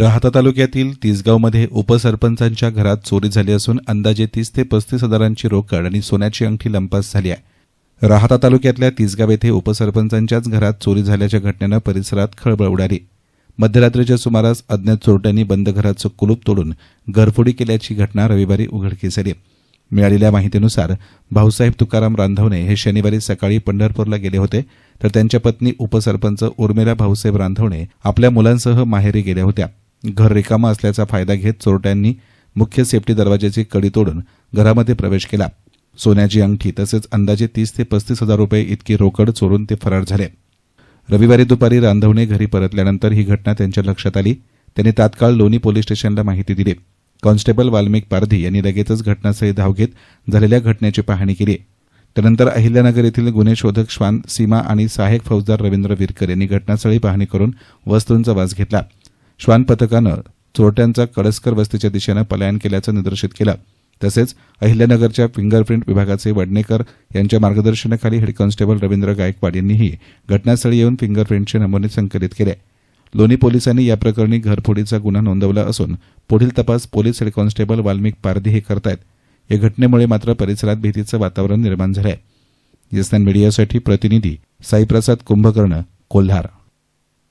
राहता तालुक्यातील तिसगावमध्ये उपसरपंचांच्या घरात चोरी झाली असून अंदाजे तीस ते पस्तीस हजारांची रोकड आणि सोन्याची अंगठी लंपास झाली आहे. राहता तालुक्यातल्या तिसगाव येथे उपसरपंचांच्याच घरात चोरी झाल्याच्या घटनेनं परिसरात खळबळ उडाली. मध्यरात्रीच्या सुमारास अज्ञात चोरट्यांनी बंद घराचं कुलूप तोडून घरफोडी केल्याची घटना रविवारी उघडकीस आली. मिळालेल्या माहितीनुसार भाऊसाहेब तुकाराम रांधवणे हे शनिवारी सकाळी पंढरपूरला गेले होते तर त्यांच्या पत्नी उपसरपंच उर्मिला भाऊसाहेब रांधवणे आपल्या मुलांसह माहेरी गेल्या होत्या. घर रिकामा असल्याचा फायदा घेत चोरट्यांनी मुख्य सेफ्टी दरवाजाची कडी तोडून घरामध्ये प्रवेश केला. सोन्याची अंगठी तसेच अंदाजे तीस ते पस्तीस हजार रुपये इतकी रोकड चोरून ते फरार झाले. रविवारी दुपारी रांधवणे घरी परतल्यानंतर ही घटना त्यांच्या लक्षात आली. त्यांनी तात्काळ लोणी पोलीस स्टेशनला माहिती दिली. कॉन्स्टेबल वाल्मिक पारधी यांनी लगेचच घटनास्थळी धाव घेत झालेल्या घटनेची पाहणी केली. त्यानंतर अहिल्यानगर येथील गुन्हे शोधक श्वान सीमा आणि सहाय्यक फौजदार रवींद्र विरकर यांनी घटनास्थळी पाहणी करून वस्तूंचा वास घेतला. श्वान पथकानं चोरट्यांचा कळसकर वस्तीच्या दिशेनं पलायन केल्याचं निदर्शित केलं. तसेच अहिल्यानगरच्या फिंगरप्रिंट विभागाचे वडनेकर यांच्या मार्गदर्शनाखाली हेड कॉन्स्टेबल रवींद्र गायकवाड यांनीही घटनास्थळी येऊन फिंगरप्रिंटचे नमुने संकलित केले. लोणी पोलिसांनी या प्रकरणी घरफोडीचा गुन्हा नोंदवला असून पुढील तपास police head constable Valmik Pardhi हे करतायत. या घटनेमुळे मात्र परिसरात भीतीचं वातावरण निर्माण झालं आहे मीडियासाठी प्रतिनिधी साईप्रसाद कुंभकर्ण कोल्हार.